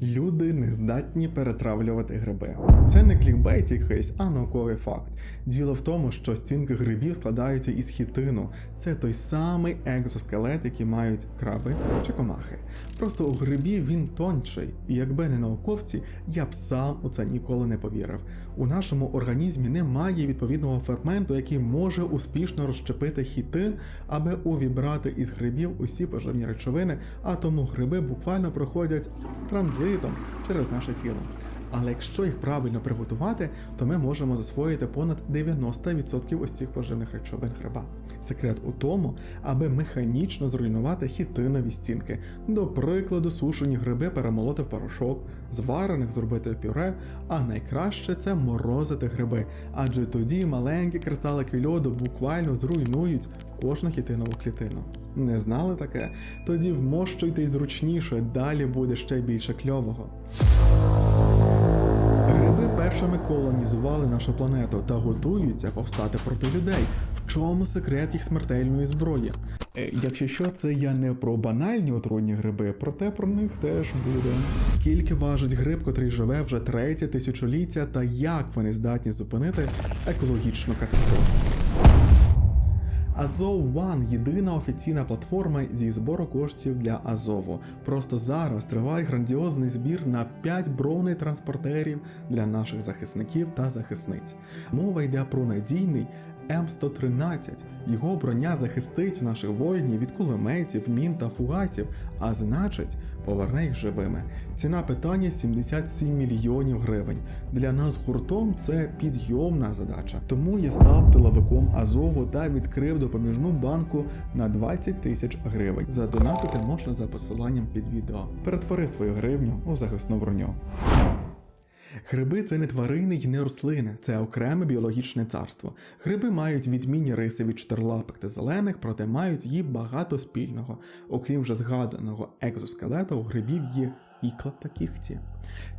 Люди здатні перетравлювати гриби. Це не клікбейт якийсь, а науковий факт. Діло в тому, що стінки грибів складаються із хітину. Це той самий екзоскелет, який мають краби чи комахи. Просто у грибів він тонший, і якби не науковці, я б сам у це ніколи не повірив. У нашому організмі немає відповідного ферменту, який може успішно розщепити хітин, аби увібрати із грибів усі поживні речовини, а тому гриби буквально проходять транзитом через наше тіло. Але якщо їх правильно приготувати, то ми можемо засвоїти понад 90% ось цих поживних речовин гриба. Секрет у тому, аби механічно зруйнувати хітинові стінки. До прикладу, сушені гриби перемолоти в порошок, зварених зробити пюре, а найкраще це морозити гриби, адже тоді маленькі кристалики льоду буквально зруйнують кожну хітинову клітину. Не знали таке? Тоді вмощуйте й зручніше, далі буде ще більше кльового. Гриби першими колонізували нашу планету та готуються повстати проти людей. В чому секрет їх смертельної зброї? Е, Якщо що, це я не про банальні отруйні гриби, проте про них теж буде. Скільки важить гриб, котрий живе вже третє тисячоліття, та як вони здатні зупинити екологічну катастрофу? Азов One – єдина офіційна платформа зі збору коштів для Азову. Просто зараз триває грандіозний збір на 5 бронетранспортерів для наших захисників та захисниць. Мова йде про надійний М113. Його броня захистить наших воїнів від кулеметів, мін та фугасів, а значить, поверне їх живими. Ціна питання 77 мільйонів гривень. Для нас гуртом це підйомна задача. Тому я став тиловиком Азову та відкрив допоміжну банку на 20 тисяч гривень. Задонатити можна за посиланням під відео. Перетвори свою гривню у захисну броню. Гриби це не тварини й не рослини, це окреме біологічне царство. Гриби мають відмінні риси від чотирилапих та зелених, проте мають її багато спільного. Окрім вже згаданого екзоскелета, у грибів є ікла та кігті.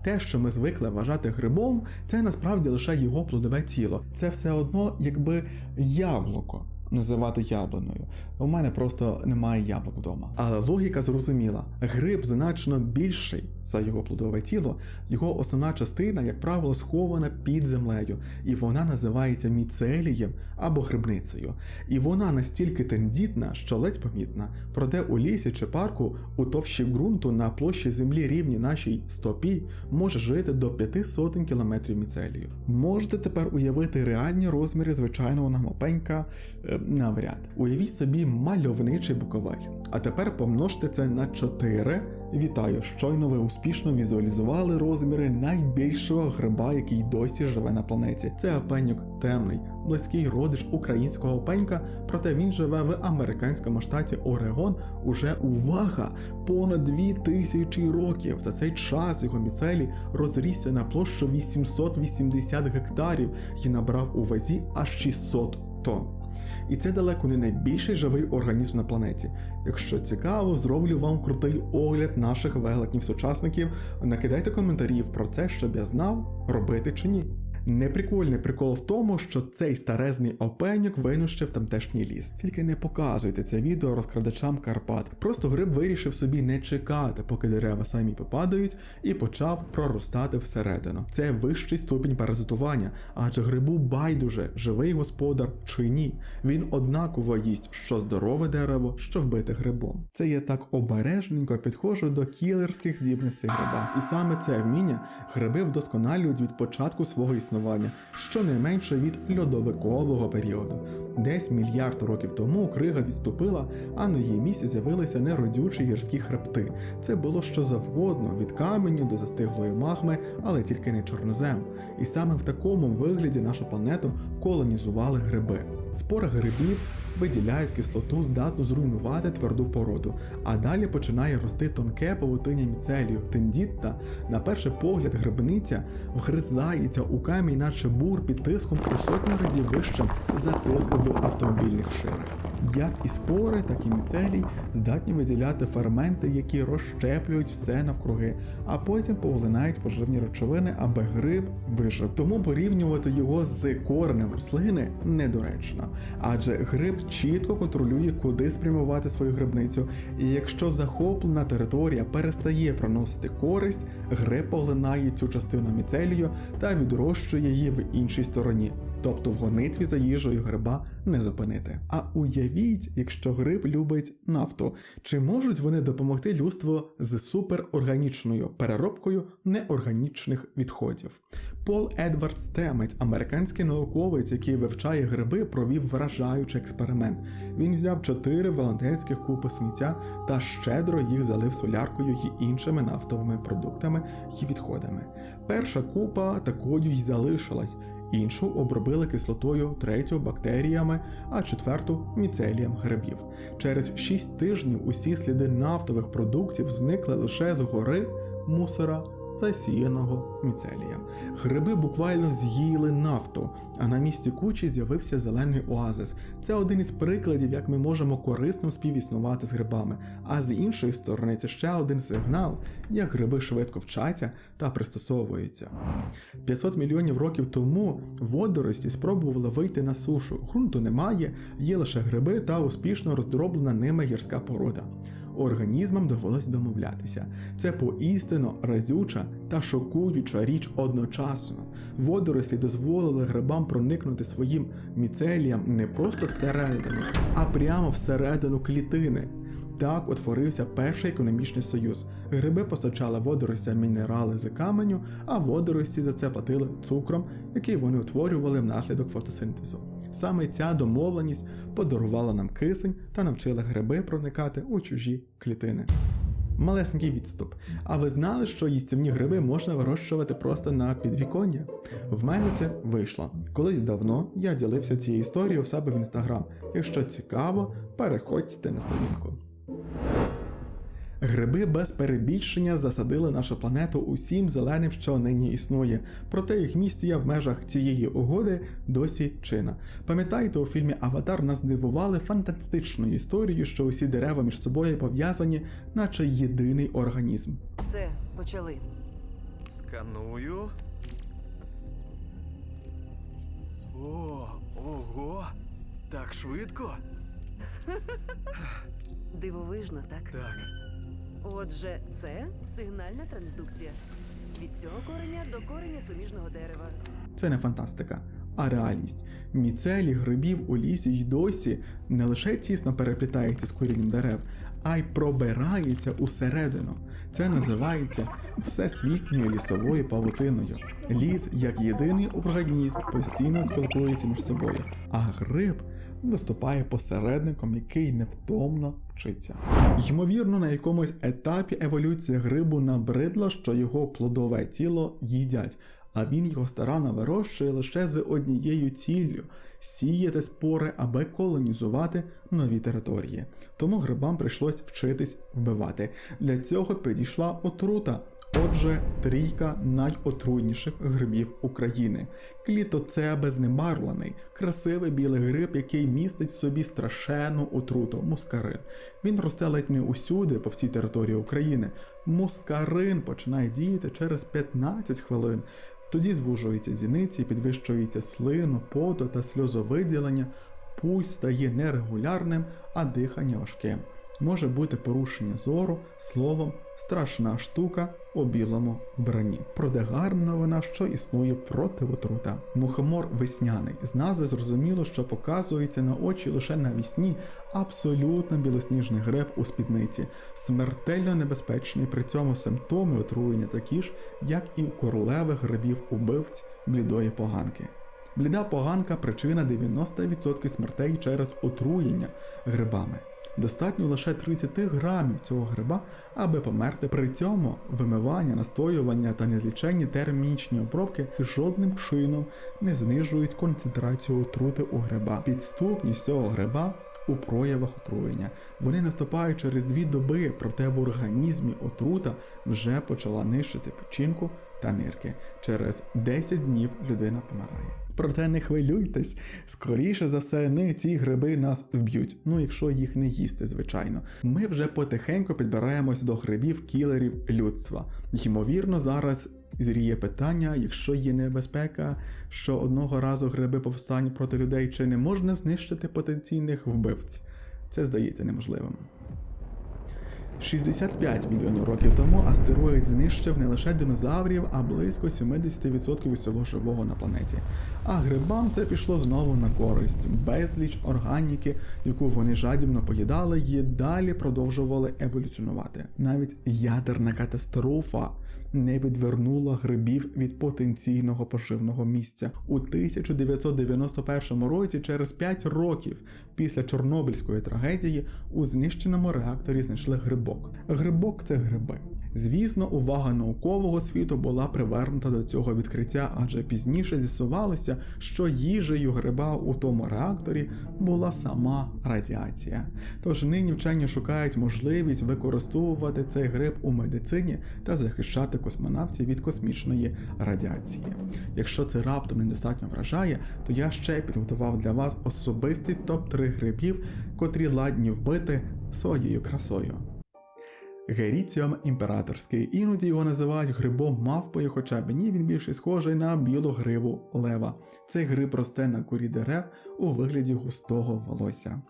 Те, що ми звикли вважати грибом, це насправді лише його плодове тіло. Це все одно, якби яблуко. Називати яблуною. У мене просто немає яблук вдома. Але логіка зрозуміла: гриб значно більший за його плодове тіло. Його основна частина, як правило, схована під землею, і вона називається міцелієм або грибницею. І вона настільки тендітна, що ледь помітна. Проте у лісі чи парку у товщі ґрунту на площі землі рівні нашій стопі може жити до п'яти сотень кілометрів міцелію. Можете тепер уявити реальні розміри звичайного намопенька навряд. Уявіть собі мальовничий буковель. А тепер помножте це на 4. Вітаю, щойно ви успішно візуалізували розміри найбільшого гриба, який досі живе на планеті. Це опеньок темний, близький родич українського опенька, проте він живе в американському штаті Орегон уже увага! Понад дві тисячі років. За цей час його міцелій розрісся на площу 880 гектарів і набрав у вазі аж 600 тонн. І це далеко не найбільший живий організм на планеті. Якщо цікаво, зроблю вам крутий огляд наших велетнів сучасників. Накидайте коментарів про це, щоб я знав, робити чи ні. Неприкольний прикол в тому, що цей старезний опеньок винущив тамтешній ліс. Тільки не показуйте це відео розкрадачам Карпат. Просто гриб вирішив собі не чекати, поки дерева самі попадають, і почав проростати всередину. Це вищий ступінь паразитування, адже грибу байдуже, живий господар чи ні. Він однаково їсть що здорове дерево, що вбите грибом. Це я так обережненько підходжу до кілерських здібностей гриба. І саме це вміння гриби вдосконалюють від початку свого існування, щонайменше від льодовикового періоду. Десь мільярд років тому крига відступила, а на її місці з'явилися неродючі гірські хребти. Це було що завгодно, від каменю до застиглої магми, але тільки не чорнозем. І саме в такому вигляді нашу планету колонізували гриби. Спори грибів виділяють кислоту, здатну зруйнувати тверду породу, а далі починає рости тонке павутиння міцелію, тендітна, на перший погляд, грибниця вгризається у камінь, наче бур під тиском у сотні разів вищим за тиск в автомобільних шинах. Як і спори, так і міцелій здатні виділяти ферменти, які розщеплюють все навкруги, а потім поглинають поживні речовини, аби гриб вижив. Тому порівнювати його з коренем рослини недоречно, адже гриб чітко контролює, куди спрямувати свою грибницю. І якщо захоплена територія перестає приносити користь, гриб поглинає цю частину міцелію та відрощує її в іншій стороні. Тобто в гонитві за їжею гриба не зупинити. А уявіть, якщо гриб любить нафту, чи можуть вони допомогти людству з суперорганічною переробкою неорганічних відходів? Пол Едвард Стемець, американський науковець, який вивчає гриби, провів вражаючий експеримент. Він взяв чотири велетенських купи сміття та щедро їх залив соляркою і іншими нафтовими продуктами і відходами. Перша купа такою й залишилась. Іншу обробили кислотою, третю бактеріями, а четверту міцелієм грибів. Через 6 тижнів усі сліди нафтових продуктів зникли лише з гори мусора, засіяного міцелієм. Гриби буквально з'їли нафту, а на місці кучі з'явився зелений оазис. Це один із прикладів, як ми можемо корисно співіснувати з грибами. А з іншої сторони, це ще один сигнал, як гриби швидко вчаться та пристосовуються. 500 мільйонів років тому водорості спробували вийти на сушу. Грунту немає, є лише гриби та успішно роздроблена ними гірська порода. Організмам довелось домовлятися. Це поістину разюча та шокуюча річ одночасно. Водорості дозволили грибам проникнути своїм міцеліям не просто всередину, а прямо всередину клітини. Так утворився перший економічний союз. Гриби постачали водоростям мінерали з каменю, а водорості за це платили цукром, який вони утворювали внаслідок фотосинтезу. Саме ця домовленість подарувала нам кисень та навчила гриби проникати у чужі клітини. Малесенький відступ. А ви знали, що їстівні гриби можна вирощувати просто на підвіконня? В мене це вийшло. Колись давно я ділився цією історією у себе в інстаграм. Якщо цікаво, переходьте на сторінку. Гриби без перебільшення засадили нашу планету усім зеленим, що нині існує. Проте їх місія в межах цієї угоди досі чина. Пам'ятаєте, у фільмі Аватар нас дивували фантастичною історією, що усі дерева між собою пов'язані, наче єдиний організм. Все, почали. Сканую. О, ого! Так швидко? Дивовижно, так? Так. Отже, це сигнальна трансдукція. Від цього кореня до кореня суміжного дерева. Це не фантастика, а реальність. Міцелі грибів у лісі й досі не лише тісно переплітається з корінням дерев, а й пробирається усередину. Це називається всесвітньою лісовою павутиною. Ліс, як єдиний організм, постійно спілкується між собою, а гриб виступає посередником, який невтомно вчиться. Ймовірно, на якомусь етапі еволюції грибу набридло, що його плодове тіло їдять, а він його старанно вирощує лише з однією ціллю сіяти спори, аби колонізувати нові території. Тому грибам прийшлось вчитись вбивати. Для цього підійшла отрута. Отже, трійка найотруйніших грибів України. Клітоцебе знебарвлений, красивий білий гриб, який містить в собі страшенну отруту мускарин. Він росте ледь не усюди по всій території України. Мускарин починає діяти через 15 хвилин. Тоді звужуються зіниці, підвищується слину, пото та сльозовиділення, пульс стає нерегулярним, а дихання важким. Може бути порушення зору, словом, страшна штука у білому вбранні. Проте гарна новина, що існує противотрута. Мухомор весняний. З назви зрозуміло, що показується на очі лише навісні абсолютно білосніжний гриб у спідниці, смертельно небезпечний. При цьому симптоми отруєння такі ж, як і у королевих грибів убивць блідої поганки. Бліда поганка причина 90% смертей через отруєння грибами. Достатньо лише 30 грамів цього гриба, аби померти. При цьому вимивання, настоювання та незліченні термічні обробки жодним чином не знижують концентрацію отрути у гриба. Підступність цього гриба у проявах отруєння. Вони наступають через дві доби, проте в організмі отрута вже почала нищити печінку та нирки. Через 10 днів людина помирає. Проте не хвилюйтесь, скоріше за все, не ці гриби нас вб'ють. Ну, якщо їх не їсти, звичайно. Ми вже потихеньку підбираємось до грибів кілерів людства. Ймовірно, зараз зріє питання, якщо є небезпека, що одного разу гриби повстануть проти людей, чи не можна знищити потенційних вбивць. Це здається неможливим. 65 мільйонів років тому астероїд знищив не лише динозаврів, а близько 70% усього живого на планеті. А грибам це пішло знову на користь. Безліч органіки, яку вони жадібно поїдали, і далі продовжували еволюціонувати. Навіть ядерна катастрофа не відвернула грибів від потенційного поживного місця. У 1991 році, через 5 років після Чорнобильської трагедії, у знищеному реакторі знайшли грибок. Грибок це гриби. Звісно, увага наукового світу була привернута до цього відкриття, адже пізніше з'ясувалося, що їжею гриба у тому реакторі була сама радіація. Тож нині вчені шукають можливість використовувати цей гриб у медицині та захищати космонавтів від космічної радіації. Якщо це раптом недостатньо вражає, то я ще підготував для вас особистий топ-3 грибів, котрі ладні вбити своєю красою. Геріціум імператорський. Іноді його називають грибом мавпою, хоча б ні, він більше схожий на білу гриву лева. Цей гриб росте на корі дерев у вигляді густого волосся.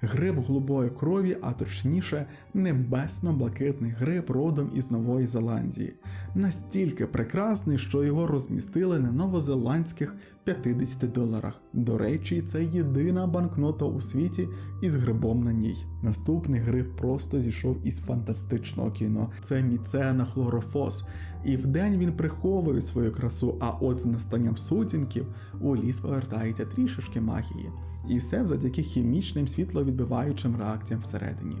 Гриб голубої крові, а точніше, небесно-блакитний гриб родом із Нової Зеландії. Настільки прекрасний, що його розмістили на новозеландських 50 доларах. До речі, це єдина банкнота у світі із грибом на ній. Наступний гриб просто зійшов із фантастичного кіно. Це міцена хлорофос. І вдень він приховує свою красу, а от з настанням сутінків у ліс повертається трішечки магії. І все завдяки хімічним світловідбиваючим реакціям всередині.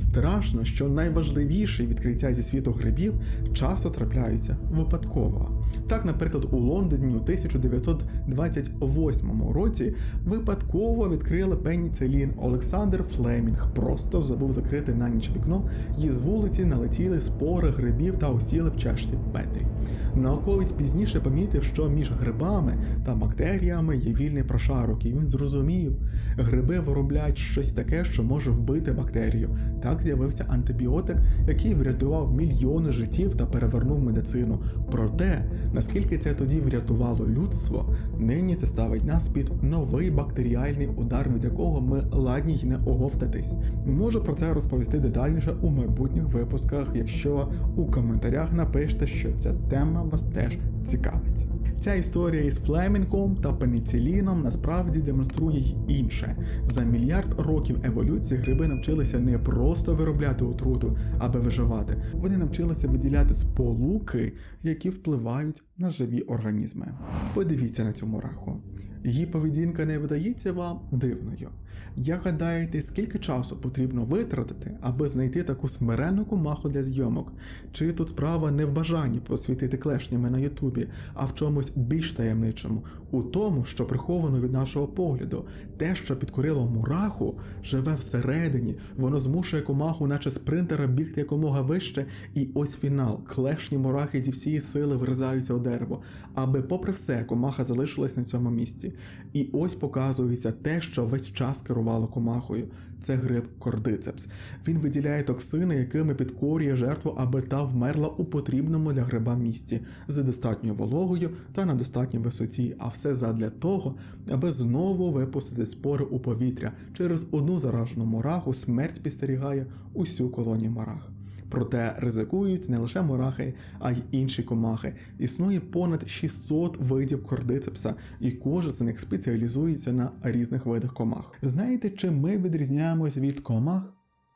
Страшно, що найважливіші відкриття зі світу грибів часто трапляються випадково. Так, наприклад, у Лондоні у 1928 році випадково відкрили пеніцилін Олександр Флемінг, просто забув закрити на ніч вікно, і з вулиці налетіли спори грибів та осіли в чашці Петрі. Науковець пізніше помітив, що між грибами та бактеріями є вільний прошарок, і він зрозумів, гриби виробляють щось таке, що може вбити бактерію. Так з'явився антибіотик, який врятував мільйони життів та перевернув медицину. Проте, наскільки це тоді врятувало людство, нині це ставить нас під новий бактеріальний удар, від якого ми ладні й не оговтатись. Можу про це розповісти детальніше у майбутніх випусках, якщо у коментарях напишете, що ця тема вас теж цікавить. Ця історія із Флемінгом та пеніциліном насправді демонструє й інше. За мільярд років еволюції гриби навчилися не просто виробляти отруту, аби виживати. Вони навчилися виділяти сполуки, які впливають на живі організми. Подивіться на цю мураху. Її поведінка не видається вам дивною. Як гадаєте, скільки часу потрібно витратити, аби знайти таку смиренну комаху для зйомок? Чи тут справа не в бажанні посвітити клешнями на Ютубі, а в чомусь більш таємничому, у тому, що приховано від нашого погляду, те, що підкорило мураху, живе всередині, воно змушує комаху, наче спринтера, бігти якомога вище, і ось фінал. Клешні мурахи зі всієї сили вризаються у дерево, аби, попри все, комаха залишилась на цьому місці. І ось показується те, що весь час керувало комахою. Це гриб кордицепс. Він виділяє токсини, якими підкорює жертву, аби та вмерла у потрібному для гриба місці з достатньою вологою та на достатній висоті, а все задля того, аби знову випустити спори у повітря. Через одну заражену мураху смерть підстерігає усю колонію мурах. Проте ризикують не лише мурахи, а й інші комахи. Існує понад 600 видів кордицепса, і кожен з них спеціалізується на різних видах комах. Знаєте, чим ми відрізняємось від комах?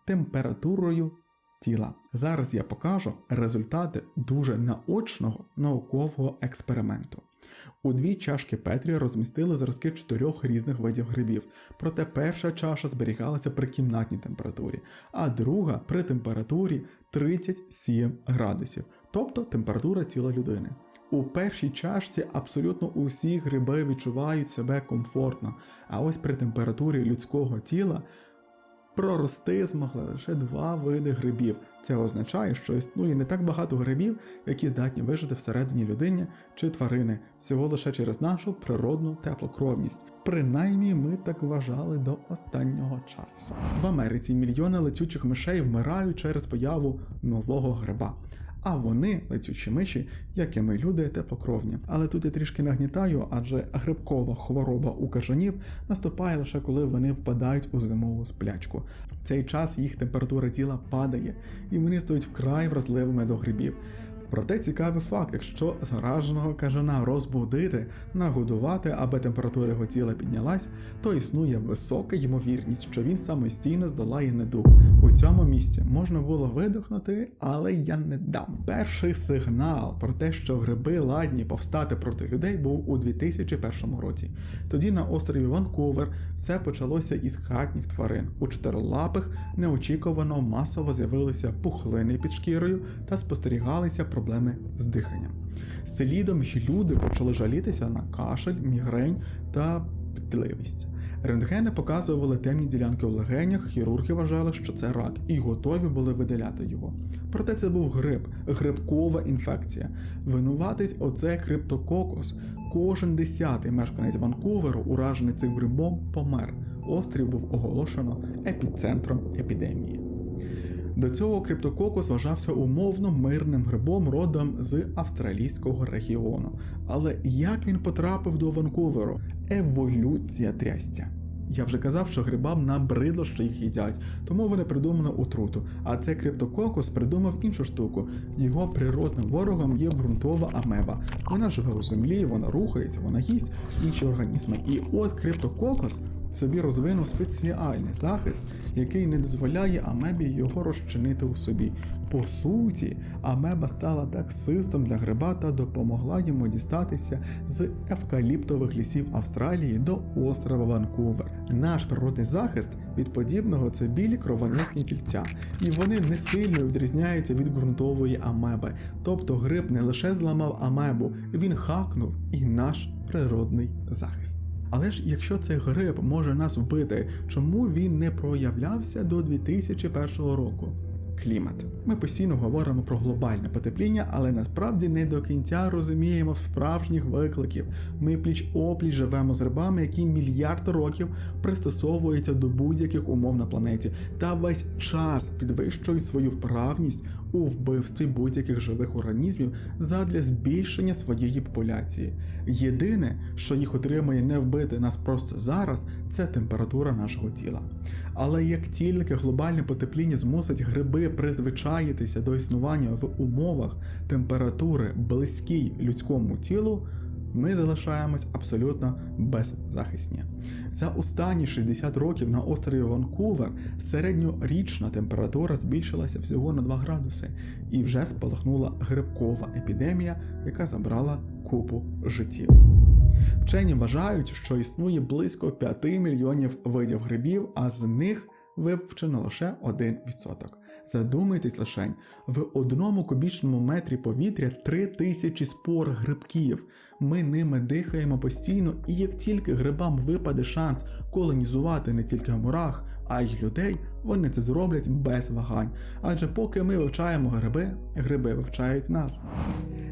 Температурою тіла. Зараз я покажу результати дуже наочного наукового експерименту. У дві чашки Петрі розмістили зразки чотирьох різних видів грибів, проте перша чаша зберігалася при кімнатній температурі, а друга при температурі 37 градусів, тобто температура тіла людини. У першій чашці абсолютно усі гриби відчувають себе комфортно, а ось при температурі людського тіла прорости змогли лише два види грибів. Це означає, що існує не так багато грибів, які здатні вижити всередині людини чи тварини, всього лише через нашу природну теплокровність. Принаймні ми так вважали до останнього часу. В Америці мільйони летючих мишей вмирають через появу нового гриба. А вони летючі миші, як і ми люди теплокровні. Але тут я трішки нагнітаю, адже грибкова хвороба у кажанів наступає лише коли вони впадають у зимову сплячку. В цей час їх температура тіла падає, і вони стають вкрай вразливими до грибів. Проте цікавий факт, якщо зараженого кажана розбудити, нагодувати, аби температура його тіла піднялась, то існує висока ймовірність, що він самостійно здолає недуг. У цьому місці можна було видихнути, але я не дам. Перший сигнал про те, що гриби ладні повстати проти людей, був у 2001 році. Тоді на острові Ванкувер все почалося із хатніх тварин. У чотирилапих неочікувано масово з'явилися пухлини під шкірою та спостерігалися проблеми з диханням. Слідом й люди почали жалітися на кашель, мігрень та пітливість. Рентгени показували темні ділянки у легенях, хірурги вважали, що це рак, і готові були видаляти його. Проте це був грип, грибкова інфекція. Винуватись оце криптококус. Кожен десятий мешканець Ванкуверу, уражений цим грибом, помер. Острів був оголошено епіцентром епідемії. До цього криптококус вважався умовно мирним грибом родом з австралійського регіону. Але як він потрапив до Ванкуверу? Еволюція трястя. Я вже казав, що грибам набридло, що їх їдять, тому вони придумали отруту. А цей криптококус придумав іншу штуку. Його природним ворогом є ґрунтова амеба. Вона живе у землі, вона рухається, вона їсть інші організми. І от криптококус собі розвинув спеціальний захист, який не дозволяє амебі його розчинити у собі. По суті, амеба стала таксистом для гриба та допомогла йому дістатися з евкаліптових лісів Австралії до острова Ванкувер. Наш природний захист від подібного це білі кровоносні тільця, і вони не сильно відрізняються від ґрунтової амеби. Тобто гриб не лише зламав амебу, він хакнув і наш природний захист. Але ж якщо цей гриб може нас вбити, чому він не проявлявся до 2001 року? Клімат. Ми постійно говоримо про глобальне потепління, але насправді не до кінця розуміємо справжніх викликів. Ми пліч опліч живемо з рибами, які мільярд років пристосовуються до будь-яких умов на планеті, та весь час підвищують свою вправність у вбивстві будь-яких живих організмів задля збільшення своєї популяції. Єдине, що їх отримує не вбити нас просто зараз, це температура нашого тіла. Але як тільки глобальне потепління змусить гриби призвичаїтися до існування в умовах температури близькій людському тілу, ми залишаємось абсолютно беззахисні. За останні 60 років на острові Ванкувер середньорічна температура збільшилася всього на 2 градуси, і вже спалахнула грибкова епідемія, яка забрала купу життів. Вчені вважають, що існує близько 5 мільйонів видів грибів, а з них вивчено лише 1%. Задумайтесь лишень, в одному кубічному метрі повітря 3 тисячі спор грибків. Ми ними дихаємо постійно, і як тільки грибам випаде шанс колонізувати не тільки мурах, а й людей, вони це зроблять без вагань. Адже поки ми вивчаємо гриби, гриби вивчають нас.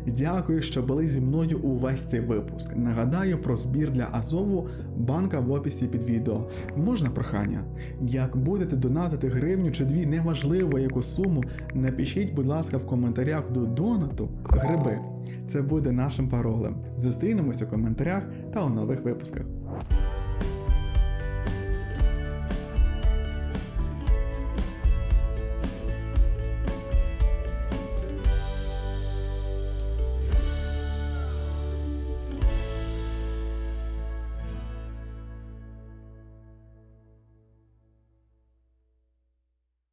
Дякую, що були зі мною увесь цей випуск. Нагадаю про збір для Азову, банка в описі під відео. Можна прохання? Як будете донатити гривню чи дві, неважливо яку суму, напишіть, будь ласка, в коментарях до донату гриби. Це буде нашим паролем. Зустрінемось у коментарях та у нових випусках.